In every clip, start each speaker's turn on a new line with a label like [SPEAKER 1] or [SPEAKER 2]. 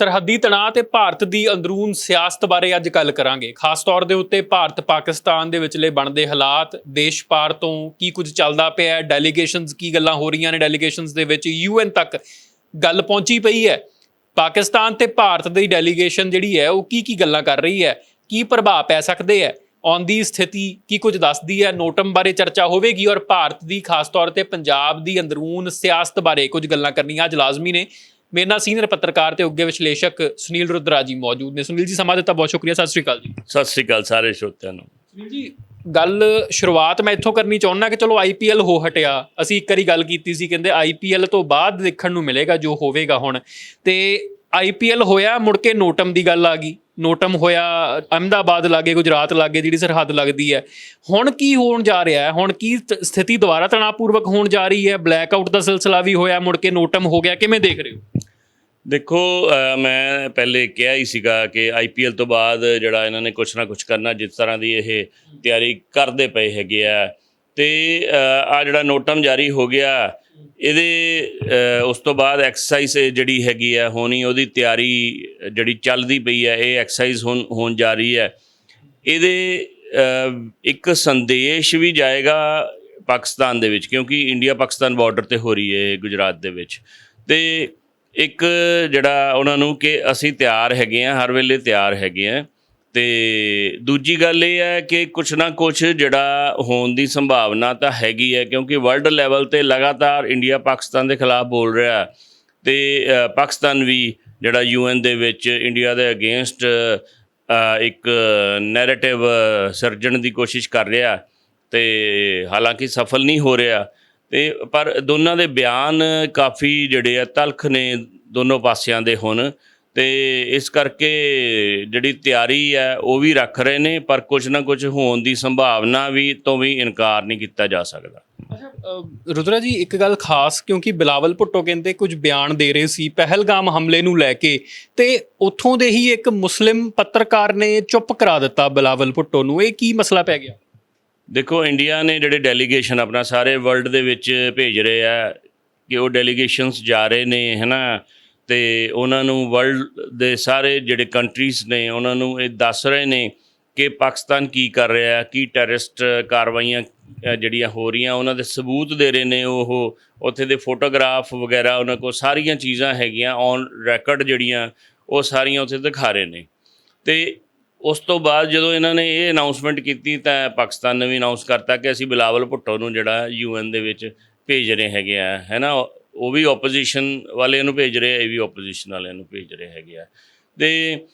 [SPEAKER 1] ਸਰਹੱਦੀ ਤਣਾਅ ਤੇ ਭਾਰਤ ਦੀ ਅੰਦਰੂਨ ਸਿਆਸਤ ਬਾਰੇ ਅੱਜ ਗੱਲ ਕਰਾਂਗੇ। ਖਾਸ ਤੌਰ ਦੇ ਉੱਤੇ ਭਾਰਤ ਪਾਕਿਸਤਾਨ ਦੇ ਵਿਚਲੇ ਬਣਦੇ ਹਾਲਾਤ, ਦੇਸ਼ ਪਾਰ ਤੋਂ ਕੀ ਕੁਝ ਚੱਲਦਾ ਪਿਆ ਹੈ ਡੈਲੀਗੇਸ਼ਨਸ ਕੀ ਗੱਲਾਂ ਹੋ ਰਹੀਆਂ ਨੇ ਡੈਲੀਗੇਸ਼ਨਸ ਦੇ ਵਿੱਚ ਯੂਐਨ ਤੱਕ ਗੱਲ ਪਹੁੰਚੀ ਪਈ ਹੈ। ਪਾਕਿਸਤਾਨ ਤੇ ਭਾਰਤ ਦੀ ਡੈਲੀਗੇਸ਼ਨ ਜਿਹੜੀ ਹੈ, ਉਹ ਕੀ ਕੀ ਗੱਲਾਂ ਕਰ ਰਹੀ ਹੈ, ਕੀ ਪ੍ਰਭਾਵ ਪੈ ਸਕਦੇ ਹੈ ਆਉਂਦੀ ਸਥਿਤੀ ਕੀ ਕੁਝ ਦੱਸਦੀ ਹੈ, ਨੋਟਮ ਬਾਰੇ ਚਰਚਾ ਹੋਵੇਗੀ ਔਰ ਭਾਰਤ ਦੀ ਖਾਸ ਤੌਰ ਤੇ ਪੰਜਾਬ ਦੀ ਅੰਦਰੂਨ ਸਿਆਸਤ ਬਾਰੇ ਕੁਝ ਗੱਲਾਂ ਕਰਨੀਆਂ ਅੱਜ ਲਾਜ਼ਮੀ ਨੇ। ਮੇਰੇ ਨਾਲ ਸੀਨੀਅਰ ਪੱਤਰਕਾਰ ਤੇ ਉੱਗੇ ਵਿਸ਼ਲੇਸ਼ਕ ਸੁਨੀਲ ਰੁਦਰਾ ਜੀ ਮੌਜੂਦ ਨੇ। ਸੁਨੀਲ ਜੀ ਸਮਾਂ ਦਿੱਤਾ ਬਹੁਤ ਸ਼ੁਕਰੀਆ ਸਤਿ ਸ਼੍ਰੀ ਅਕਾਲ ਜੀ।
[SPEAKER 2] ਸਤਿ ਸ੍ਰੀ ਅਕਾਲ ਸਾਰੇ ਸ਼ਰੋਤਿਆਂ ਨੂੰ।
[SPEAKER 1] ਸੁਨੀਲ ਜੀ ਗੱਲ ਸ਼ੁਰੂਆਤ ਮੈਂ ਇੱਥੋਂ ਕਰਨੀ ਚਾਹੁੰਦਾ ਕਿ ਚਲੋ ਆਈਪੀਐਲ ਹੋ ਹਟਿਆ। ਅਸੀਂ ਇੱਕ ਵਾਰੀ ਗੱਲ ਕੀਤੀ ਸੀ ਕਹਿੰਦੇ ਆਈਪੀਐਲ ਤੋਂ ਬਾਅਦ ਦੇਖਣ ਨੂੰ ਮਿਲੇਗਾ ਜੋ ਹੋਵੇਗਾ ਹੁਣ। ਤੇ ਆਈਪੀਐਲ ਹੋਇਆ ਮੁੜ ਕੇ ਨੋਟਮ ਦੀ ਗੱਲ ਆ ਗਈ। ਨੋਟਮ ਹੋਇਆ ਅਹਿਮਦਾਬਾਦ ਲਾਗੇ ਗੁਜਰਾਤ ਲਾਗੇ ਜਿਹੜੀ ਸਰਹੱਦ ਲੱਗਦੀ ਹੈ। ਹੁਣ ਕੀ ਹੋਣ ਜਾ ਰਿਹਾ ਹੈ? ਹੁਣ ਕੀ ਸਥਿਤੀ ਦੁਬਾਰਾ ਤਣਾਅਪੂਰਵਕ ਹੋਣ ਜਾ ਰਹੀ ਹੈ? ਬਲੈਕ ਆਊਟ ਦਾ ਸਿਲਸਿਲਾ ਵੀ ਹੋਇਆ ਮੁੜ ਕੇ ਨੋਟਮ ਹੋ ਗਿਆ ਕਿਵੇਂ ਦੇਖ ਰਹੇ ਹੋ?
[SPEAKER 2] ਦੇਖੋ ਮੈਂ ਪਹਿਲੇ ਕਿਹਾ ਹੀ ਸੀਗਾ ਕਿ ਆਈਪੀਐਲ ਤੋਂ ਬਾਅਦ ਜਿਹੜਾ ਇਹਨਾਂ ਨੇ ਕੁਛ ਨਾ ਕੁਛ ਕਰਨਾ, ਜਿਸ ਤਰ੍ਹਾਂ ਦੀ ਇਹ ਤਿਆਰੀ ਕਰਦੇ ਪਏ ਹੈਗੇ ਆ। ਤੇ ਆ ਜਿਹੜਾ ਨੋਟਮ ਜਾਰੀ ਹੋ ਗਿਆ, ਇਹਦੇ ਉਸ ਤੋਂ ਬਾਅਦ ਐਕਸਰਸਾਈਜ਼ ਜਿਹੜੀ ਹੈਗੀ ਆ, ਹੋਣੀ, ਉਹਦੀ ਤਿਆਰੀ ਜਿਹੜੀ ਚੱਲਦੀ ਪਈ ਹੈ ਇਹ ਐਕਸਰਸਾਈਜ਼ ਹੋਣ ਹੋਣ ਜਾ ਰਹੀ ਹੈ ਇਹਦੇ ਇੱਕ ਸੰਦੇਸ਼ ਵੀ ਜਾਏਗਾ ਪਾਕਿਸਤਾਨ ਦੇ ਵਿੱਚ, ਕਿਉਂਕਿ ਇੰਡੀਆ ਪਾਕਿਸਤਾਨ ਬਾਰਡਰ ਤੇ ਹੋ ਰਹੀ ਹੈ ਗੁਜਰਾਤ ਦੇ ਵਿੱਚ। ਤੇ ਇੱਕ ਜਿਹੜਾ ਉਹਨਾਂ ਨੂੰ ਕਿ ਅਸੀਂ ਤਿਆਰ ਹੈਗੇ ਆ ਹਰ ਵੇਲੇ ਤਿਆਰ ਹੈਗੇ ਆ ਤੇ ਦੂਜੀ ਗੱਲ ਇਹ ਹੈ ਕਿ ਕੁਛ ਨਾ ਕੁਛ ਜਿਹੜਾ ਹੋਣ ਦੀ ਸੰਭਾਵਨਾ ਤਾਂ ਹੈਗੀ ਹੈ ਕਿਉਂਕਿ ਵਰਲਡ ਲੈਵਲ ਤੇ ਲਗਾਤਾਰ ਇੰਡੀਆ ਪਾਕਿਸਤਾਨ ਦੇ ਖਿਲਾਫ ਬੋਲ ਰਿਹਾ ਹੈ ਤੇ ਪਾਕਿਸਤਾਨ ਵੀ ਜਿਹੜਾ ਯੂਐਨ ਦੇ ਵਿੱਚ ਇੰਡੀਆ ਦੇ ਅਗੇਂਸਟ ਇੱਕ ਨੈਰੇਟਿਵ ਸਿਰਜਣ ਦੀ ਕੋਸ਼ਿਸ਼ ਕਰ ਰਿਹਾ ਤੇ ਹਾਲਾਂਕਿ ਸਫਲ ਨਹੀਂ ਹੋ ਰਿਹਾ। ਤੇ ਪਰ ਦੋਨਾਂ ਦੇ ਬਿਆਨ ਕਾਫੀ ਜਿਹੜੇ ਆ ਤਲਖ ਨੇ ਦੋਨੋਂ ਪਾਸਿਆਂ ਦੇ ਹੁਣ ਤੇ ਇਸ ਕਰਕੇ ਜਿਹੜੀ ਤਿਆਰੀ ਹੈ ਉਹ ਵੀ ਰੱਖ ਰਹੇ ਨੇ, ਪਰ ਕੁਝ ਨਾ ਕੁਝ ਹੋਣ ਦੀ ਸੰਭਾਵਨਾ ਵੀ ਤੋਂ ਵੀ ਇਨਕਾਰ ਨਹੀਂ ਕੀਤਾ ਜਾ ਸਕਦਾ।
[SPEAKER 1] ਅੱਛਾ ਰੁਦਰਾ ਜੀ, ਇੱਕ ਗੱਲ ਖਾਸ ਕਿਉਂਕਿ ਬਿਲਾਵਲ ਭੁੱਟੋ ਕਹਿੰਦੇ ਕੁਝ ਬਿਆਨ ਦੇ ਰਹੇ ਸੀ ਪਹਿਲਗਾਮ ਹਮਲੇ ਨੂੰ ਲੈ ਕੇ ਤੇ ਉੱਥੋਂ ਦੇ ਹੀ ਇੱਕ ਮੁਸਲਿਮ ਪੱਤਰਕਾਰ ਨੇ ਚੁੱਪ ਕਰਾ ਦਿੱਤਾ ਬਿਲਾਵਲ ਭੁੱਟੋ ਨੂੰ। ਇਹ ਕੀ ਮਸਲਾ ਪੈ ਗਿਆ?
[SPEAKER 2] ਦੇਖੋ ਇੰਡੀਆ ਨੇ ਜਿਹੜੇ ਡੈਲੀਗੇਸ਼ਨ ਆਪਣਾ ਸਾਰੇ ਵਰਲਡ ਦੇ ਵਿੱਚ ਭੇਜ ਰਹੇ ਆ ਕਿ ਉਹ ਡੈਲੀਗੇਸ਼ਨਸ ਜਾ ਰਹੇ ਨੇ, ਹੈਨਾ? ਤੇ ਉਹਨਾਂ ਨੂੰ ਵਰਲਡ ਦੇ ਸਾਰੇ ਜਿਹੜੇ ਕੰਟਰੀਜ਼ ਨੇ, ਉਹਨਾਂ ਨੂੰ ਇਹ ਦੱਸ ਰਹੇ ਨੇ ਕਿ ਪਾਕਿਸਤਾਨ ਕੀ ਕਰ ਰਿਹਾ ਹੈ ਕੀ ਟੈਰਰਿਸਟ ਕਾਰਵਾਈਆਂ ਜਿਹੜੀਆਂ ਹੋ ਰਹੀਆਂ, ਉਹਨਾਂ ਦੇ ਸਬੂਤ ਦੇ ਰਹੇ ਨੇ ਉਹ। ਉੱਥੇ ਦੇ ਫੋਟੋਗ੍ਰਾਫ ਵਗੈਰਾ, ਉਹਨਾਂ ਕੋਲ ਸਾਰੀਆਂ ਚੀਜ਼ਾਂ ਹੈਗੀਆਂ ਔਨ ਰੈਕੋਰਡ ਜਿਹੜੀਆਂ, ਉਹ ਸਾਰੀਆਂ ਉੱਥੇ ਦਿਖਾ ਰਹੇ ਨੇ। ਤੇ ਉਸ ਤੋਂ ਬਾਅਦ ਜਦੋਂ ਇਹਨਾਂ ਨੇ ਇਹ ਅਨਾਉਂਸਮੈਂਟ ਕੀਤੀ ਤਾਂ ਪਾਕਿਸਤਾਨ ਨੇ ਵੀ ਅਨਾਉਂਸ ਕਰਤਾ ਕਿ ਅਸੀਂ ਬਿਲਾਵਲ ਭੁੱਟੋ ਨੂੰ ਜਿਹੜਾ ਯੂਐਨ ਦੇ ਵਿੱਚ ਭੇਜ ਰਹੇ ਹੈਗੇ ਆ ਹੈ ਨਾ ਉਹ ਵੀ ਆਪੋਜੀਸ਼ਨ ਵਾਲਿਆਂ ਨੂੰ ਭੇਜ ਰਹੇ ਆ, ਇਹ ਵੀ ਆਪੋਜੀਸ਼ਨ ਵਾਲਿਆਂ ਨੂੰ ਭੇਜ ਰਹੇ ਹੈਗੇ ਆ। ਤੇ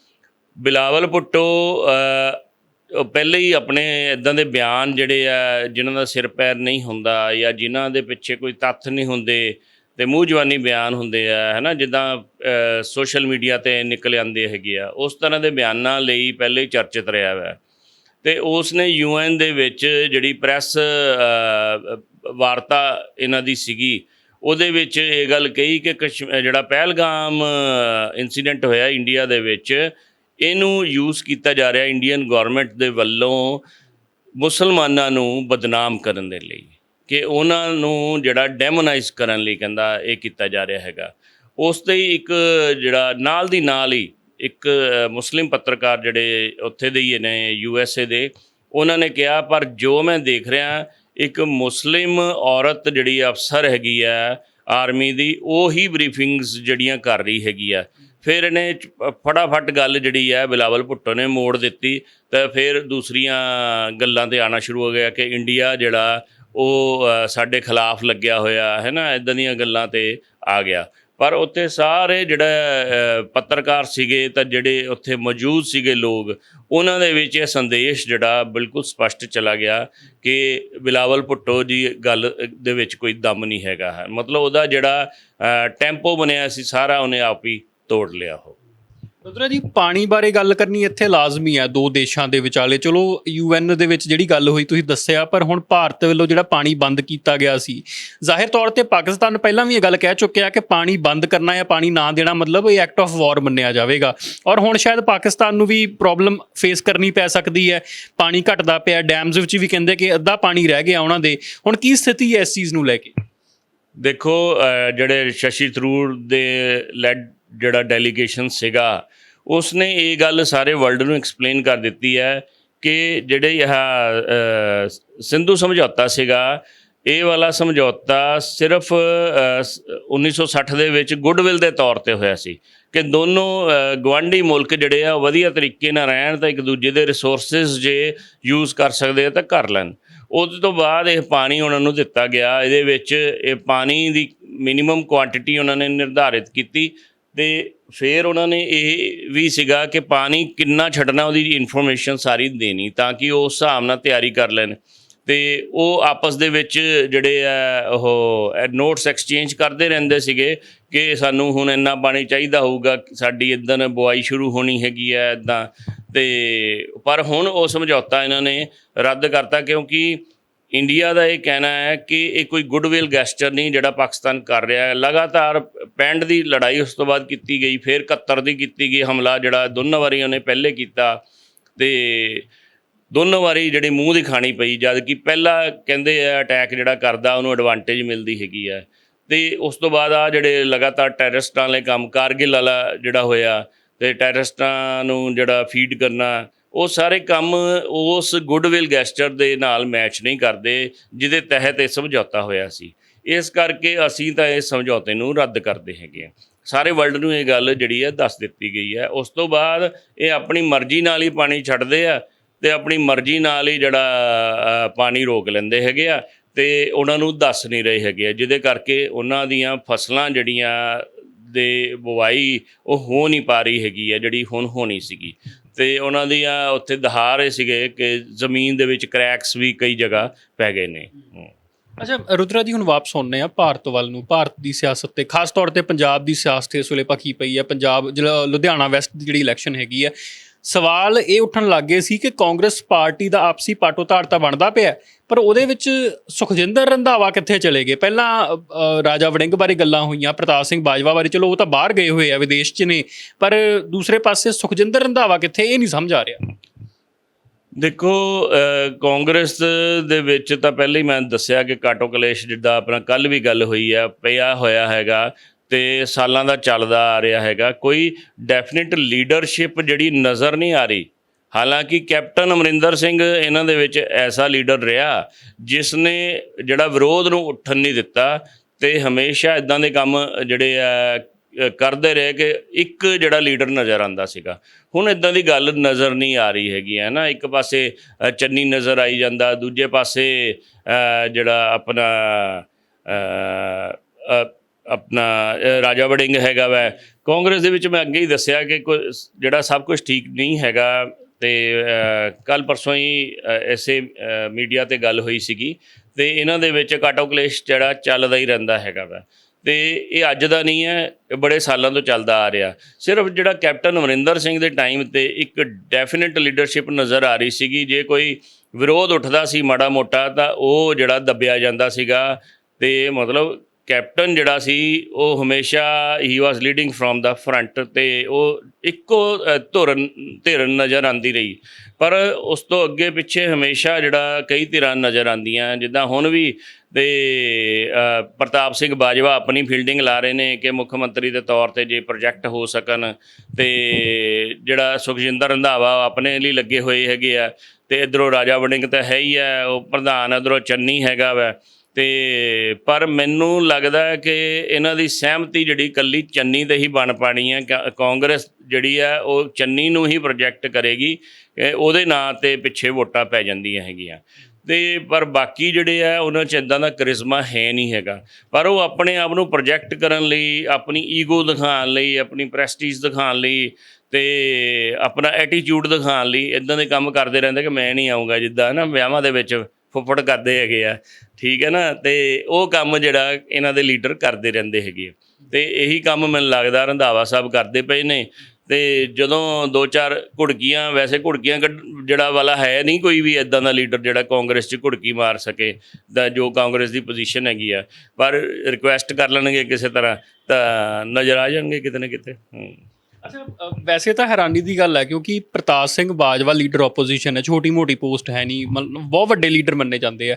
[SPEAKER 2] ਬਿਲਾਵਲ ਭੁੱਟੋ ਅ, ਪਹਿਲੇ ਹੀ ਆਪਣੇ ਇਦਾਂ ਦੇ ਬਿਆਨ ਜਿਹੜੇ ਆ ਜਿਨ੍ਹਾਂ ਦਾ ਸਿਰ ਪੈਰ ਨਹੀਂ ਹੁੰਦਾ ਜਾਂ ਜਿਨ੍ਹਾਂ ਦੇ ਪਿੱਛੇ ਕੋਈ ਤੱਥ ਨਹੀਂ ਹੁੰਦੇ ਤੇ ਮੂੰਹ ਜਵਾਨੀ ਬਿਆਨ ਹੁੰਦੇ ਆ, ਹੈਨਾ, ਜਿੱਦਾਂ ਸੋਸ਼ਲ ਮੀਡੀਆ ਤੇ ਨਿਕਲ ਆਉਂਦੇ ਹੈਗੇ ਆ, ਉਸ ਤਰ੍ਹਾਂ ਦੇ ਬਿਆਨਾਂ ਲਈ ਪਹਿਲੇ ਹੀ ਚਰਚਿਤ ਰਿਹਾ ਹੋਇਆ ਤੇ ਉਸ ਨੇ ਯੂਐਨ ਦੇ ਵਿੱਚ ਜਿਹੜੀ ਪ੍ਰੈਸ ਵਾਰਤਾ ਇਹਨਾਂ ਦੀ ਸੀਗੀ, ਉਹਦੇ ਵਿੱਚ ਇਹ ਗੱਲ ਕਹੀ ਕਿ ਕਸ਼- ਜਿਹੜਾ ਪਹਿਲਗਾਮ ਇਨਸੀਡੈਂਟ ਹੋਇਆ ਇੰਡੀਆ ਦੇ ਵਿੱਚ, ਇਹਨੂੰ ਯੂਜ਼ ਕੀਤਾ ਜਾ ਰਿਹਾ ਇੰਡੀਅਨ ਗਵਰਨਮੈਂਟ ਦੇ ਵੱਲੋਂ ਮੁਸਲਮਾਨਾਂ ਨੂੰ ਬਦਨਾਮ ਕਰਨ ਦੇ ਲਈ। ਕਿ ਉਹਨਾਂ ਨੂੰ ਜਿਹੜਾ ਡੈਮੋਨਾਈਜ਼ ਕਰਨ ਲਈ ਕਹਿੰਦਾ ਇਹ ਕੀਤਾ ਜਾ ਰਿਹਾ ਹੈਗਾ। ਉਸ ਤੇ ਹੀ ਇੱਕ ਜਿਹੜਾ ਨਾਲ ਦੀ ਨਾਲ ਹੀ ਇੱਕ ਮੁਸਲਿਮ ਪੱਤਰਕਾਰ ਜਿਹੜੇ ਉੱਥੇ ਦੇ ਹੀ ਨੇ ਯੂ ਐਸ ਏ ਦੇ, ਉਹਨਾਂ ਨੇ ਕਿਹਾ, ਪਰ ਜੋ ਮੈਂ ਦੇਖ ਰਿਹਾ, ਇੱਕ ਮੁਸਲਿਮ ਔਰਤ ਜਿਹੜੀ ਅਫਸਰ ਹੈਗੀ ਆ ਆਰਮੀ ਦੀ, ਉਹੀ ਹੀ ਬਰੀਫਿੰਗਸ ਜਿਹੜੀਆਂ ਕਰ ਰਹੀ ਹੈਗੀ ਆ। ਫਿਰ ਇਹਨੇ ਫਟਾਫਟ ਗੱਲ ਜਿਹੜੀ ਹੈ ਬਿਲਾਵਲ ਭੁੱਟੋ ਨੇ ਮੋੜ ਦਿੱਤੀ ਤਾਂ ਫਿਰ ਦੂਸਰੀਆਂ ਗੱਲਾਂ ਤੇ ਆਣਾ ਸ਼ੁਰੂ ਹੋ ਗਿਆ ਕਿ ਇੰਡੀਆ ਜਿਹੜਾ ਉਹ ਸਾਡੇ ਖਿਲਾਫ ਲੱਗਿਆ ਹੋਇਆ ਹੈ ਨਾ ਇਦਾਂ ਦੀਆਂ ਗੱਲਾਂ ਤੇ ਆ ਗਿਆ। ਪਰ ਉੱਥੇ ਸਾਰੇ ਜਿਹੜਾ ਪੱਤਰਕਾਰ ਸੀਗੇ ਤਾਂ ਜਿਹੜੇ ਉੱਥੇ ਮੌਜੂਦ ਸੀਗੇ ਲੋਕ, ਉਹਨਾਂ ਦੇ ਵਿੱਚ ਇਹ ਸੰਦੇਸ਼ ਜਿਹੜਾ ਬਿਲਕੁਲ ਸਪਸ਼ਟ ਚਲਾ ਗਿਆ ਕਿ ਬਿਲਾਵਲ ਭੁੱਟੋ ਜੀ ਗੱਲ ਦੇ ਵਿੱਚ ਕੋਈ ਦਮ ਨਹੀਂ ਹੈਗਾ ਹੈ। ਮਤਲਬ ਉਹਦਾ ਜਿਹੜਾ ਟੈਂਪੋ ਬਣਿਆ ਸੀ, ਸਾਰਾ ਉਹਨੇ ਆਪ ਹੀ ਤੋੜ ਲਿਆ ਉਹ।
[SPEAKER 1] ਰੁਦਰਾ ਜੀ ਪਾਣੀ ਬਾਰੇ ਗੱਲ ਕਰਨੀ ਇੱਥੇ ਲਾਜ਼ਮੀ ਹੈ ਦੋ ਦੇਸ਼ਾਂ ਦੇ ਵਿਚਾਲੇ। ਚਲੋ ਯੂਐਨ ਦੇ ਵਿੱਚ ਜਿਹੜੀ ਗੱਲ ਹੋਈ ਤੁਸੀਂ ਦੱਸਿਆ, ਪਰ ਹੁਣ ਭਾਰਤ ਵੱਲੋਂ ਜਿਹੜਾ ਪਾਣੀ ਬੰਦ ਕੀਤਾ ਗਿਆ ਸੀ, ਜ਼ਾਹਿਰ ਤੌਰ ਤੇ ਪਾਕਿਸਤਾਨ ਪਹਿਲਾਂ ਵੀ ਇਹ ਗੱਲ ਕਹਿ ਚੁੱਕਿਆ ਕਿ ਪਾਣੀ ਬੰਦ ਕਰਨਾ ਜਾਂ ਪਾਣੀ ਨਾ ਦੇਣਾ ਮਤਲਬ ਇਹ ਐਕਟ ਆਫ ਵਾਰ ਮੰਨਿਆ ਜਾਵੇਗਾ। ਔਰ ਹੁਣ ਸ਼ਾਇਦ ਪਾਕਿਸਤਾਨ ਨੂੰ ਵੀ ਪ੍ਰੋਬਲਮ ਫੇਸ ਕਰਨੀ ਪੈ ਸਕਦੀ ਹੈ। ਪਾਣੀ ਘਟਦਾ ਪਿਆ, ਡੈਮਸ ਵਿੱਚ ਵੀ ਕਹਿੰਦੇ ਕਿ ਅੱਧਾ ਪਾਣੀ ਰਹਿ ਗਿਆ ਉਹਨਾਂ ਦੇ। ਹੁਣ ਕੀ ਸਥਿਤੀ ਹੈ ਇਸ ਚੀਜ਼ ਨੂੰ ਲੈ ਕੇ?
[SPEAKER 2] ਦੇਖੋ ਜਿਹੜੇ ਸ਼ਸ਼ੀ ਥਰੂਰ ਦੇ ਲੈਡ ਜਿਹੜਾ ਡੈਲੀਗੇਸ਼ਨ ਸੀਗਾ ਉਸਨੇ ਇਹ ਗੱਲ ਸਾਰੇ ਵਰਲਡ ਨੂੰ ਐਕਸਪਲੇਨ ਕਰ ਦਿੱਤੀ ਹੈ ਕਿ ਜਿਹੜੇ ਇਹ ਸਿੰਧੂ ਸਮਝੌਤਾ ਸੀਗਾ ਇਹ ਵਾਲਾ ਸਮਝੌਤਾ ਸਿਰਫ ਅ, ਸ- 1960 ਦੇ ਵਿੱਚ ਗੁੱਡਵਿਲ ਦੇ ਤੌਰ ਤੇ ਹੋਇਆ ਸੀ ਕਿ ਦੋਨੋਂ ਅ, ਗਵਾਂਢੀ ਮੁਲਕ ਜਿਹੜੇ ਆ ਉਹ ਵਧੀਆ ਤਰੀਕੇ ਨਾਲ ਰਹਿਣ ਤਾਂ ਇੱਕ ਦੂਜੇ ਦੇ ਰਿਸੋਰਸਸ ਜੇ ਯੂਜ਼ ਕਰ ਸਕਦੇ ਆ ਤਾਂ ਕਰ ਲੈਣ। ਉਸ ਤੋਂ ਬਾਅਦ ਇਹ ਪਾਣੀ ਉਹਨਾਂ ਨੂੰ ਦਿੱਤਾ ਗਿਆ ਇਹਦੇ ਵਿੱਚ ਇਹ ਪਾਣੀ ਦੀ ਮਿਨੀਮਮ ਕੁਆਂਟੀਟੀ ਉਹਨਾਂ ਨੇ ਨਿਰਧਾਰਿਤ ਕੀਤੀ ਤੇ ਫਿਰ ਉਹਨਾਂ ਨੇ ਇਹ ਵੀ ਸੀਗਾ ਕਿ ਪਾਣੀ ਕਿੰਨਾ ਛੱਡਣਾ, ਉਹਦੀ ਇਨਫੋਰਮੇਸ਼ਨ ਸਾਰੀ ਦੇਣੀ ਤਾਂ ਕਿ ਉਹ ਉਸ ਹਿਸਾਬ ਨਾਲ ਤਿਆਰੀ ਕਰ ਲੈਣ। ਤੇ ਉਹ ਆਪਸ ਦੇ ਵਿੱਚ ਜਿਹੜੇ ਆ, ਉਹ ਨੋਟਸ ਐਕਸਚੇਂਜ ਕਰਦੇ ਰਹਿੰਦੇ ਸੀਗੇ ਕਿ ਸਾਨੂੰ ਹੁਣ ਇੰਨਾ ਪਾਣੀ ਚਾਹੀਦਾ ਹੋਊਗਾ, ਸਾਡੀ ਇਦਾਂ ਬੁਆਈ ਸ਼ੁਰੂ ਹੋਣੀ ਹੈਗੀ ਆ ਇਦਾਂ। ਤੇ ਪਰ ਹੁਣ ਉਹ ਸਮਝੌਤਾ ਇਹਨਾਂ ਨੇ ਰੱਦ ਕਰਤਾ ਕਿਉਂਕਿ ਇੰਡੀਆ ਦਾ ਇਹ ਕਹਿਣਾ ਹੈ ਕਿ ਇਹ ਕੋਈ ਗੁੱਡਵਿਲ ਗੈਸਚਰ ਨਹੀਂ ਜਿਹੜਾ ਪਾਕਿਸਤਾਨ ਕਰ ਰਿਹਾ ਹੈ। ਲਗਾਤਾਰ 65 ਦੀ ਲੜਾਈ ਉਸ ਤੋਂ ਬਾਅਦ ਕੀਤੀ ਗਈ, ਫਿਰ 71 ਦੀ ਕੀਤੀ ਗਈ, ਹਮਲਾ ਜਿਹੜਾ ਦੋਨੋਂ ਵਾਰੀ ਉਹਨੇ ਪਹਿਲੇ ਕੀਤਾ ਤੇ ਦੋਨੋਂ ਵਾਰੀ ਜਿਹੜੀ ਮੂੰਹ ਦੀ ਖਾਣੀ ਪਈ ਜਦ ਕਿ ਪਹਿਲਾ ਕਹਿੰਦੇ ਆ ਅਟੈਕ ਜਿਹੜਾ ਕਰਦਾ, ਉਹਨੂੰ ਐਡਵਾਂਟੇਜ ਮਿਲਦੀ ਹੈਗੀ ਆ। ਤੇ ਉਸ ਤੋਂ ਬਾਅਦ ਆ ਜਿਹੜੇ ਲਗਾਤਾਰ ਟੈਰਰਿਸਟਾਂ ਵਾਲੇ ਕੰਮ, ਕਾਰਗਿਲ ਵਾਲਾ ਜਿਹੜਾ ਹੋਇਆ, ਤੇ ਟੈਰਰਿਸਟਾਂ ਨੂੰ ਜਿਹੜਾ ਫੀਡ ਕਰਨਾ ਉਹ ਸਾਰੇ ਕੰਮ ਉਸ ਗੁੱਡਵਿਲ ਗੈਸਚਰ ਦੇ ਨਾਲ ਮੈਚ ਨਹੀਂ ਕਰਦੇ, ਜਿਹਦੇ ਤਹਿਤ ਇਹ ਸਮਝੌਤਾ ਹੋਇਆ ਸੀ। ਇਸ ਕਰਕੇ ਅਸੀਂ ਤਾਂ ਇਸ ਸਮਝੌਤੇ ਨੂੰ ਰੱਦ ਕਰਦੇ ਹੈਗੇ ਆ ਸਾਰੇ ਵਰਲਡ ਨੂੰ ਇਹ ਗੱਲ ਜਿਹੜੀ ਹੈ ਦੱਸ ਦਿੱਤੀ ਗਈ ਹੈ। ਉਸ ਤੋਂ ਬਾਅਦ ਇਹ ਆਪਣੀ ਮਰਜ਼ੀ ਨਾਲ ਹੀ ਪਾਣੀ ਛੱਡਦੇ ਆ ਤੇ ਆਪਣੀ ਮਰਜ਼ੀ ਨਾਲ ਹੀ ਜਿਹੜਾ ਪਾਣੀ ਰੋਕ ਲੈਂਦੇ ਹੈਗੇ ਆ ਤੇ ਉਹਨਾਂ ਨੂੰ ਦੱਸ ਨਹੀਂ ਰਹੇ ਹੈਗੇ ਆ, ਜਿਹਦੇ ਕਰਕੇ ਉਹਨਾਂ ਦੀਆਂ ਫਸਲਾਂ ਜਿਹੜੀਆਂ ਦੇ ਬੁਆਈ ਉਹ ਹੋ ਨਹੀਂ ਪਾ ਰਹੀ ਹੈਗੀ ਆ, ਜਿਹੜੀ ਹੁਣ ਹੋਣੀ ਸੀਗੀ। ਤੇ ਉਹਨਾਂ ਦੀਆਂ ਉੱਥੇ ਦਹਾਰ ਸੀਗੇ ਕਿ ਜ਼ਮੀਨ ਦੇ ਵਿੱਚ ਕਰੈਕਸ ਵੀ ਕਈ ਜਗ੍ਹਾ ਪੈ ਗਏ ਨੇ।
[SPEAKER 1] ਅੱਛਾ, ਰੁਦਰਾ ਜੀ ਹੁਣ ਵਾਪਸ ਆਉਂਦੇ ਆ ਭਾਰਤ ਵੱਲ ਨੂੰ। ਭਾਰਤ ਦੀ ਸਿਆਸਤ ਤੇ ਖਾਸ ਤੌਰ ਤੇ ਪੰਜਾਬ ਦੀ ਸਿਆਸਤ ਇਸ ਵੇਲੇ ਪੱਕੀ ਪਈ ਹੈ। ਪੰਜਾਬ, ਜਿਹੜਾ ਲੁਧਿਆਣਾ ਵੈਸਟ ਦੀ ਜਿਹੜੀ ਇਲੈਕਸ਼ਨ ਹੈਗੀ ਹੈ ਸਵਾਲ ਇਹ ਉੱਠਣ ਲੱਗ ਗਏ ਸੀ ਕਿ ਕਾਂਗਰਸ ਪਾਰਟੀ ਦਾ ਆਪਸੀ ਪਾਟੋ-ਤਾੜ ਤਾਂ ਬਣਦਾ ਪਿਆ ਪਰ ਉਹਦੇ ਵਿੱਚ ਸੁਖਜਿੰਦਰ ਰੰਧਾਵਾ ਕਿੱਥੇ ਚਲੇ ਗਏ? ਪਹਿਲਾਂ ਰਾਜਾ ਵੜਿੰਗ ਬਾਰੇ ਗੱਲਾਂ ਹੋਈਆਂ, ਪ੍ਰਤਾਪ ਸਿੰਘ ਬਾਜਵਾ ਬਾਰੇ, ਚਲੋ ਉਹ ਤਾਂ ਬਾਹਰ ਗਏ ਹੋਏ ਆ, ਵਿਦੇਸ਼ 'ਚ ਨੇ, ਪਰ ਦੂਸਰੇ ਪਾਸੇ ਸੁਖਜਿੰਦਰ ਰੰਧਾਵਾ ਕਿੱਥੇ, ਇਹ ਨਹੀਂ ਸਮਝ ਆ ਰਿਹਾ।
[SPEAKER 2] ਦੇਖੋ ਕਾਂਗਰਸ ਦੇ ਵਿੱਚ ਤਾਂ ਪਹਿਲਾਂ ਹੀ ਮੈਂ ਦੱਸਿਆ ਕਿ ਕਾਟੋ ਕਲੇਸ਼ ਜਿੱਦਾਂ ਆਪਣਾ ਕੱਲ ਵੀ ਗੱਲ ਹੋਈ ਆ, ਪਿਆ ਹੋਇਆ ਹੈਗਾ ਤੇ ਸਾਲਾਂ ਦਾ ਚੱਲਦਾ ਆ ਰਿਹਾ ਹੈਗਾ। ਕੋਈ ਡੈਫੀਨਿਟ ਲੀਡਰਸ਼ਿਪ ਜਿਹੜੀ ਨਜ਼ਰ ਨਹੀਂ ਆ ਰਹੀ। ਹਾਲਾਂਕਿ ਕੈਪਟਨ ਅਮਰਿੰਦਰ ਸਿੰਘ ਇਹਨਾਂ ਦੇ ਵਿੱਚ ਐਸਾ ਲੀਡਰ ਰਿਹਾ ਜਿਸ ਨੇ ਜਿਹੜਾ ਵਿਰੋਧ ਨੂੰ ਉੱਠਣ ਨਹੀਂ ਦਿੱਤਾ ਤੇ ਹਮੇਸ਼ਾ ਇਦਾਂ ਦੇ ਕੰਮ ਜਿਹੜੇ ਆ ਕਰਦੇ ਰਹੇ ਕਿ ਇੱਕ ਜਿਹੜਾ ਲੀਡਰ ਨਜ਼ਰ ਆਂਦਾ ਸੀਗਾ। ਹੁਣ ਇਦਾਂ ਦੀ ਗੱਲ ਨਜ਼ਰ ਨਹੀਂ ਆ ਰਹੀ ਹੈਗੀ ਹੈ ਨਾ। ਇੱਕ ਪਾਸੇ ਚੰਨੀ ਨਜ਼ਰ ਆਈ ਜਾਂਦਾ, ਦੂਜੇ ਪਾਸੇ ਜਿਹੜਾ ਆਪਣਾ ਆਪਣਾ ਰਾਜਾ ਵੜਿੰਗ ਹੈਗਾ ਵੈ। ਕਾਂਗਰਸ ਦੇ ਵਿੱਚ ਮੈਂ ਅੱਗੇ ਹੀ ਦੱਸਿਆ ਕਿ ਕੋਈ ਜਿਹੜਾ ਸਭ ਕੁਝ ਠੀਕ ਨਹੀਂ ਹੈਗਾ ਤੇ ਕੱਲ ਪਰਸੋਂ ਹੀ ਅ, ਐਸੇ ਮੀਡੀਆ ਤੇ ਗੱਲ ਹੋਈ ਸੀਗੀ ਤੇ ਇਹਨਾਂ ਦੇ ਵਿੱਚ ਕਾਟੋ ਕਲੇਸ਼ ਜਿਹੜਾ ਚੱਲਦਾ ਹੀ ਰਹਿੰਦਾ ਹੈਗਾ ਵਾ। ਤੇ ਇਹ ਅੱਜ ਦਾ ਨਹੀਂ ਹੈ ਇਹ ਬੜੇ ਸਾਲਾਂ ਤੋਂ ਚੱਲਦਾ ਆ ਰਿਹਾ। ਸਿਰਫ ਜਿਹੜਾ ਕੈਪਟਨ ਅਮਰਿੰਦਰ ਸਿੰਘ ਦੇ ਟਾਈਮ ਤੇ ਇੱਕ ਡੈਫੀਨਿਟ ਲੀਡਰਸ਼ਿਪ ਨਜ਼ਰ ਆ ਰਹੀ ਸੀਗੀ ਜੇ ਕੋਈ ਵਿਰੋਧ ਉੱਠਦਾ ਸੀ ਮਾੜਾ ਮੋਟਾ ਤਾਂ ਉਹ ਜਿਹੜਾ ਦੱਬਿਆ ਜਾਂਦਾ ਸੀਗਾ ਤੇ ਮਤਲਬ ਕੈਪਟਨ ਜਿਹੜਾ ਸੀ, ਉਹ ਹਮੇਸ਼ਾ ਹੀ was leading from the front ਤੇ ਉਹ ਇੱਕੋ ਧੁਰਨ, ਧਿਰਨ ਨਜ਼ਰ ਆਂਦੀ ਰਹੀ। ਪਰ ਉਸ ਤੋਂ ਅੱਗੇ ਪਿੱਛੇ ਹਮੇਸ਼ਾ ਜਿਹੜਾ ਕਈ ਧਿਰਾਂ ਨਜ਼ਰ ਆਂਦੀਆਂ ਜਿੱਦਾਂ ਹੁਣ ਵੀ ਤੇ ਪ੍ਰਤਾਪ ਸਿੰਘ ਬਾਜਵਾ ਆਪਣੀ ਫੀਲਡਿੰਗ ਲਾ ਰਹੇ ਨੇ ਕਿ ਮੁੱਖ ਮੰਤਰੀ ਦੇ ਤੌਰ ਤੇ ਜੇ ਪ੍ਰੋਜੈਕਟ ਹੋ ਸਕਣ ਤੇ ਜਿਹੜਾ ਸੁਖਜਿੰਦਰ ਰੰਧਾਵਾ ਆਪਣੇ ਲਈ ਲੱਗੇ ਹੋਏ ਹੈਗੇ ਆ, ਤੇ ਇਧਰੋਂ ਰਾਜਾ ਵੜਿੰਗ ਤਾਂ ਹੈ ਹੀ ਆ, ਉਹ ਪ੍ਰਧਾਨ ਇਧਰੋਂ ਚੰਨੀ ਹੈਗਾ ਵਾ। ਤੇ ਪਰ ਮੈਨੂੰ ਲੱਗਦਾ ਕਿ ਇਹਨਾਂ ਦੀ ਸਹਿਮਤੀ ਜਿਹੜੀ ਕੱਲੀ ਚੰਨੀ ਤੇ ਹੀ ਬਣ ਪਾਣੀ ਹੈ। ਕਾ- ਕਾਂਗਰਸ ਜਿਹੜੀ ਹੈ, ਉਹ ਚੰਨੀ ਨੂੰ ਹੀ ਪ੍ਰੋਜੈਕਟ ਕਰੇਗੀ ਉਹਦੇ ਨਾਂ ਤੇ ਪਿੱਛੇ ਵੋਟਾਂ ਪੈ ਜਾਂਦੀਆਂ ਹੈਗੀਆਂ। ਤੇ ਪਰ ਬਾਕੀ ਜਿਹੜੇ ਆ ਉਹਨਾਂ 'ਚ ਇਦਾਂ ਦਾ ਕਰਿਸ਼ਮਾ ਹੈ ਨਹੀਂ ਹੈਗਾ। ਪਰ ਉਹ ਆਪਣੇ ਆਪ ਨੂੰ ਪ੍ਰੋਜੈਕਟ ਕਰਨ ਲਈ, ਆਪਣੀ ਈਗੋ ਦਿਖਾਉਣ ਲਈ, ਆਪਣੀ ਪ੍ਰੈਸਟੀਜ ਦਿਖਾਉਣ ਲਈ ਤੇ ਆਪਣਾ ਐਟੀਟਿਊਡ ਦਿਖਾਉਣ ਲਈ ਇਦਾਂ ਦੇ ਕੰਮ ਕਰਦੇ ਰਹਿੰਦੇ ਕਿ ਮੈਂ ਨਹੀਂ ਆਉਂਗਾ ਜਿੱਦਾਂ ਨਾ, ਵਿਆਹਾਂ ਦੇ ਵਿੱਚ ਫੁੱਫੜ ਕਰਦੇ ਹੈਗੇ ਆ, ਠੀਕ ਹੈ ਨਾ? ਤੇ ਉਹ ਕੰਮ ਜਿਹੜਾ ਇਹਨਾਂ ਦੇ ਲੀਡਰ ਕਰਦੇ ਰਹਿੰਦੇ ਹੈਗੇ ਆ। ਤੇ ਇਹੀ ਕੰਮ ਮੈਨੂੰ ਲੱਗਦਾ ਰੰਧਾਵਾ ਸਾਹਿਬ ਕਰਦੇ ਪਏ ਨੇ। ਤੇ ਜਦੋਂ ਦੋ ਚਾਰ ਘੁੜਕੀਆਂ, ਵੈਸੇ ਘੁੜਕੀਆਂ ਕੱਢ- ਜਿਹੜਾ ਵਾਲਾ ਹੈ ਨਹੀਂ ਕੋਈ ਵੀ ਇਦਾਂ ਦਾ ਲੀਡਰ ਜਿਹੜਾ ਕਾਂਗਰਸ 'ਚ ਘੁੜਕੀ ਮਾਰ ਸਕੇ, ਦਾ ਜੋ ਕਾਂਗਰਸ ਦੀ ਪੋਜੀਸ਼ਨ ਹੈਗੀ ਆ। ਪਰ ਰਿਕੁਐਸਟ ਕਰ ਲੈਣਗੇ ਕਿਸੇ ਤਰ੍ਹਾਂ, ਤਾਂ ਨਜ਼ਰ ਆ ਜਾਣਗੇ ਕਿਤੇ ਨਾ ਕਿਤੇ।
[SPEAKER 1] ਅੱਛਾ ਵੈਸੇ ਤਾਂ ਹੈਰਾਨੀ ਦੀ ਗੱਲ ਹੈ ਕਿਉਂਕਿ ਪ੍ਰਤਾਪ ਸਿੰਘ ਬਾਜਵਾ ਲੀਡਰ ਆਪੋਜੀਸ਼ਨ ਹੈ, ਛੋਟੀ ਮੋਟੀ ਪੋਸਟ ਹੈ ਨਹੀਂ, ਮਤਲਬ ਬਹੁਤ ਵੱਡੇ ਲੀਡਰ ਮੰਨੇ ਜਾਂਦੇ ਆ।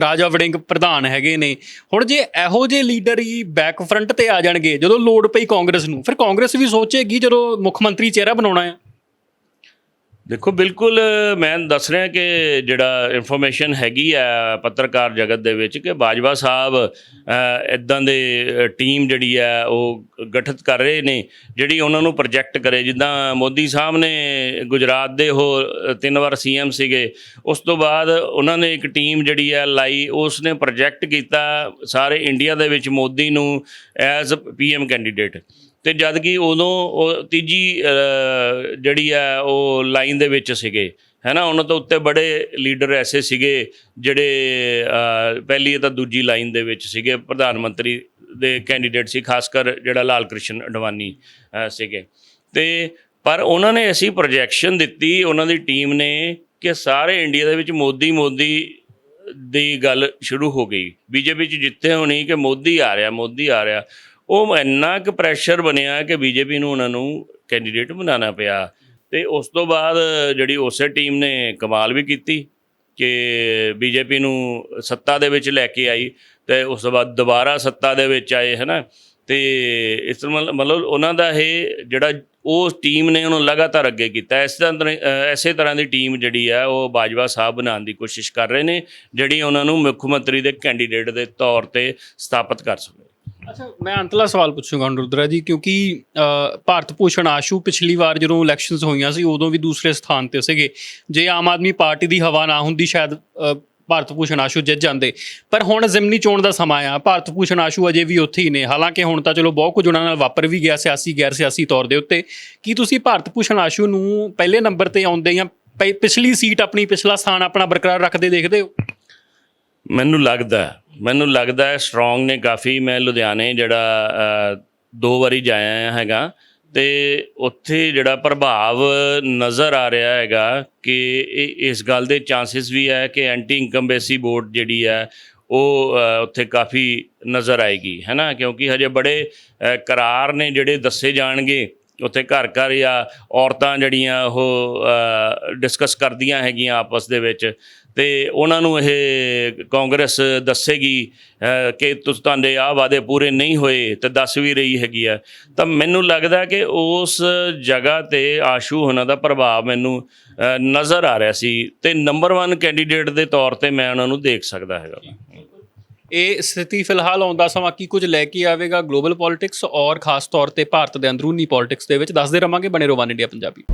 [SPEAKER 1] ਰਾਜਾ ਵੜਿੰਗ ਪ੍ਰਧਾਨ ਹੈਗੇ ਨੇ। ਹੁਣ ਜੇ ਇਹੋ ਜਿਹੇ ਲੀਡਰ ਹੀ ਬੈਕ ਫਰੰਟ ਤੇ ਆ ਜਾਣਗੇ, ਜਦੋਂ ਲੋੜ ਪਈ ਕਾਂਗਰਸ ਨੂੰ, ਫਿਰ ਕਾਂਗਰਸ ਵੀ ਸੋਚੇਗੀ ਜਦੋਂ ਮੁੱਖ ਮੰਤਰੀ ਚਿਹਰਾ ਬਣਾਉਣਾ ਹੈ
[SPEAKER 2] ਦੇਖੋ, ਬਿਲਕੁਲ, ਮੈਂ ਦੱਸ ਰਿਹਾ ਕਿ ਜਿਹੜਾ ਇਨਫੋਰਮੇਸ਼ਨ ਹੈਗੀ ਆ ਪੱਤਰਕਾਰ ਜਗਤ ਦੇ ਵਿੱਚ ਕਿ ਬਾਜਵਾ ਸਾਹਿਬ ਇਦਾਂ ਦੇ ਟੀਮ ਜਿਹੜੀ ਆ, ਉਹ ਗਠਿਤ ਕਰ ਰਹੇ ਨੇ, ਜਿਹੜੀ ਉਹਨਾਂ ਨੂੰ ਪ੍ਰੋਜੈਕਟ ਕਰੇ। ਜਿੱਦਾਂ ਮੋਦੀ ਸਾਹਿਬ ਨੇ ਗੁਜਰਾਤ ਦੇ ਉਹ ਤਿੰਨ ਵਾਰ ਸੀਐਮ ਸੀਗੇ, ਉਸ ਤੋਂ ਬਾਅਦ ਉਹਨਾਂ ਨੇ ਇੱਕ ਟੀਮ ਜਿਹੜੀ ਆ ਲਾਈ, ਉਸ ਨੇ ਪ੍ਰੋਜੈਕਟ ਕੀਤਾ ਸਾਰੇ ਇੰਡੀਆ ਦੇ ਵਿੱਚ ਮੋਦੀ ਨੂੰ ਐਜ਼ ਪੀਐਮ ਕੈਂਡੀਡੇਟ ਤੇ ਜਦ ਕਿ ਉਦੋਂ ਉਹ ਤੀਜੀ ਜਿਹੜੀ ਆ, ਉਹ ਲਾਈਨ ਦੇ ਵਿੱਚ ਸੀਗੇ। ਹੈਨਾ, ਉਹਨਾਂ ਤੋਂ ਉੱਤੇ ਬੜੇ ਲੀਡਰ ਐਸੇ ਸੀਗੇ ਜਿਹੜੇ ਪਹਿਲੀ ਤਾਂ ਦੂਜੀ ਲਾਈਨ ਦੇ ਵਿੱਚ ਸੀਗੇ। ਪ੍ਰਧਾਨ ਮੰਤਰੀ ਦੇ ਕੈਂਡੀਡੇਟ ਸੀ, ਖਾਸ ਕਰ ਜਿਹੜਾ ਲਾਲ ਕ੍ਰਿਸ਼ਨ ਅਡਵਾਨੀ ਸੀਗੇ। ਤੇ ਪਰ ਉਹਨਾਂ ਨੇ ਐਸੀ ਪ੍ਰੋਜੈਕਸ਼ਨ ਦਿੱਤੀ, ਉਹਨਾਂ ਦੀ ਟੀਮ ਨੇ, ਕਿ ਸਾਰੇ ਇੰਡੀਆ ਦੇ ਵਿੱਚ ਮੋਦੀ ਮੋਦੀ ਦੀ ਗੱਲ ਸ਼ੁਰੂ ਹੋ ਗਈ। ਬੀਜੇਪੀ ਚ ਜਿੱਤੇ ਹੋਣੀ ਕਿ ਮੋਦੀ ਆ ਰਿਹਾ, ਮੋਦੀ ਆ ਰਿਹਾ। ਉਹ ਇੰਨਾ ਕੁ ਪ੍ਰੈਸ਼ਰ ਬਣਿਆ ਕਿ ਬੀਜੇਪੀ ਨੂੰ ਉਹਨਾਂ ਨੂੰ ਕੈਂਡੀਡੇਟ ਬਣਾਉਣਾ ਪਿਆ। ਤੇ ਉਸ ਤੋਂ ਬਾਅਦ ਜਿਹੜੀ ਉਸੇ ਟੀਮ ਨੇ ਕਮਾਲ ਵੀ ਕੀਤੀ ਕਿ ਬੀਜੇਪੀ ਨੂੰ ਸੱਤਾ ਦੇ ਵਿੱਚ ਲੈ ਕੇ ਆਈ ਤੇ ਉਸ ਤੋਂ ਬਾਅਦ ਦੁਬਾਰਾ ਸੱਤਾ ਦੇ ਵਿੱਚ ਆਏ ਹਨਾ? ਤੇ ਇਸ ਤਰ੍ਹਾਂ ਮਤਲਬ ਮਤਲਬ ਉਹਨਾਂ ਦਾ ਇਹ ਜਿਹੜਾ ਉਸ ਟੀਮ ਨੇ ਉਹਨੂੰ ਲਗਾਤਾਰ ਅੱਗੇ ਕੀਤਾ। ਇਸ ਤਰ੍ਹਾਂ ਅ, ਐਸੇ ਤਰ੍ਹਾਂ ਦੀ ਟੀਮ ਜਿਹੜੀ ਆ ਉਹ ਬਾਜਵਾ ਸਾਹਿਬ ਬਣਾਉਣ ਦੀ ਕੋਸ਼ਿਸ਼ ਕਰ ਰਹੇ ਨੇ ਜਿਹੜੀ ਉਹਨਾਂ ਨੂੰ ਮੁੱਖ ਮੰਤਰੀ ਦੇ ਕੈਂਡੀਡੇਟ ਦੇ ਤੌਰ ਤੇ ਸਥਾਪਿਤ ਕਰ ਸਕੇ
[SPEAKER 1] ਅੱਛਾ, ਮੈਂ ਅੰਤਲਾ ਸਵਾਲ ਪੁੱਛੂੰਗਾ ਹੁਣ ਰੁਦਰਾ ਜੀ, ਕਿਉਂਕਿ ਭਾਰਤ ਭੂਸ਼ਣ ਆਸ਼ੂ ਪਿਛਲੀ ਵਾਰ ਜਦੋਂ ਇਲੈਕਸ਼ਨਸ ਹੋਈਆਂ ਸੀ, ਉਦੋਂ ਵੀ ਦੂਸਰੇ ਸਥਾਨ ਤੇ ਸੀਗੇ। ਜੇ ਆਮ ਆਦਮੀ ਪਾਰਟੀ ਦੀ ਹਵਾ ਨਾ ਹੁੰਦੀ, ਸ਼ਾਇਦ ਭਾਰਤ ਭੂਸ਼ਣ ਆਸ਼ੂ ਜਿੱਤ ਜਾਂਦੇ। ਪਰ ਹੁਣ ਜ਼ਿਮਨੀ ਚੋਣ ਦਾ ਸਮਾਂ ਆ ਭਾਰਤ ਭੂਸ਼ਣ ਆਸ਼ੂ ਅਜੇ ਵੀ ਉੱਥੇ ਹੀ ਨੇ। ਹਾਲਾਂਕਿ ਹੁਣ ਤਾਂ ਚਲੋ ਬਹੁਤ ਕੁਝ ਉਹਨਾਂ ਨਾਲ ਵਾਪਰ ਵੀ ਗਿਆ ਸਿਆਸੀ ਗੈਰ ਸਿਆਸੀ ਤੌਰ ਦੇ ਉੱਤੇ। ਕੀ ਤੁਸੀਂ ਭਾਰਤ ਭੂਸ਼ਣ ਆਸ਼ੂ ਨੂੰ ਪਹਿਲੇ ਨੰਬਰ ਤੇ ਆਉਂਦੇ ਜਾਂ ਪਿਛਲੀ ਸੀਟ ਆਪਣੀ, ਪਿਛਲਾ ਸਥਾਨ ਆਪਣਾ ਬਰਕਰਾਰ ਰੱਖਦੇ ਦੇਖਦੇ ਹੋ?
[SPEAKER 2] ਮੈਨੂੰ ਲੱਗਦਾ ਮੈਨੂੰ ਲੱਗਦਾ ਹੈ ਸਟਰੋਂਗ ਨੇ ਕਾਫੀ, ਮੈਂ ਲੁਧਿਆਣੇ ਜਿਹੜਾ ਦੋ ਵਾਰੀ ਜਾਇਆ ਹੈਗਾ ਤੇ ਉੱਥੇ ਜਿਹੜਾ ਪ੍ਰਭਾਵ ਨਜ਼ਰ ਆ ਰਿਹਾ ਹੈਗਾ ਕਿ ਇਹ, ਇਸ ਗੱਲ ਦੇ ਚਾਂਸਸ ਵੀ ਹੈ ਕਿ ਐਂਟੀ ਇਨਕਮ ਬੇਸੀ ਬੋਰਡ ਜਿਹੜੀ ਹੈ, ਉਹ ਉੱਥੇ ਕਾਫੀ ਨਜ਼ਰ ਆਏਗੀ, ਹੈ ਨਾ? ਕਿਉਂਕਿ ਹਜੇ ਬੜੇ ਕਰਾਰ ਨੇ ਜਿਹੜੇ ਦੱਸੇ ਜਾਣਗੇ, ਉੱਥੇ ਘਰ ਘਰ ਜਾਂ ਔਰਤਾਂ ਜਿਹੜੀਆਂ ਉਹ ਡਿਸਕਸ ਕਰਦੀਆਂ ਹੈਗੀਆਂ ਆਪਸ ਦੇ ਵਿੱਚ ਤੇ ਉਹਨਾਂ ਨੂੰ ਇਹ ਕਾਂਗਰਸ ਦੱਸੇਗੀ ਕਿ ਤੁਸੀਂ, ਤੁਹਾਡੇ ਆਹ ਵਾਅਦੇ ਪੂਰੇ ਨਹੀਂ ਹੋਏ ਤੇ ਦੱਸ ਵੀ ਰਹੀ ਹੈਗੀ ਆ। ਤਾਂ ਮੈਨੂੰ ਲੱਗਦਾ ਕਿ ਉਸ ਜਗ੍ਹਾ ਤੇ ਆਸ਼ੂ ਹੋਣਾ ਦਾ ਪ੍ਰਭਾਵ ਮੈਨੂੰ ਨਜ਼ਰ ਆ ਰਿਹਾ ਸੀ ਤੇ ਨੰਬਰ 1 ਕੈਂਡੀਡੇਟ ਦੇ ਤੌਰ ਤੇ ਮੈਂ ਉਹਨਾਂ ਨੂੰ ਦੇਖ ਸਕਦਾ ਹੈਗਾ।
[SPEAKER 1] ਇਹ ਸਥਿਤੀ ਫਿਲਹਾਲ ਆਉਂਦਾ ਸਮਾਂ ਕੀ ਕੁਝ ਲੈ ਕੇ ਆਵੇਗਾ ਗਲੋਬਲ ਪੋਲਿਟਿਕਸ ਔਰ ਖਾਸ ਤੌਰ ਤੇ ਭਾਰਤ ਦੇ ਅੰਦਰੂਨੀ ਪੋਲਿਟਿਕਸ ਦੇ ਵਿੱਚ? ਦੱਸਦੇ ਰਵਾਂਗੇ ਬਣੇ ਰੋਵਾਨ ਇੰਡੀਆ ਪੰਜਾਬੀ।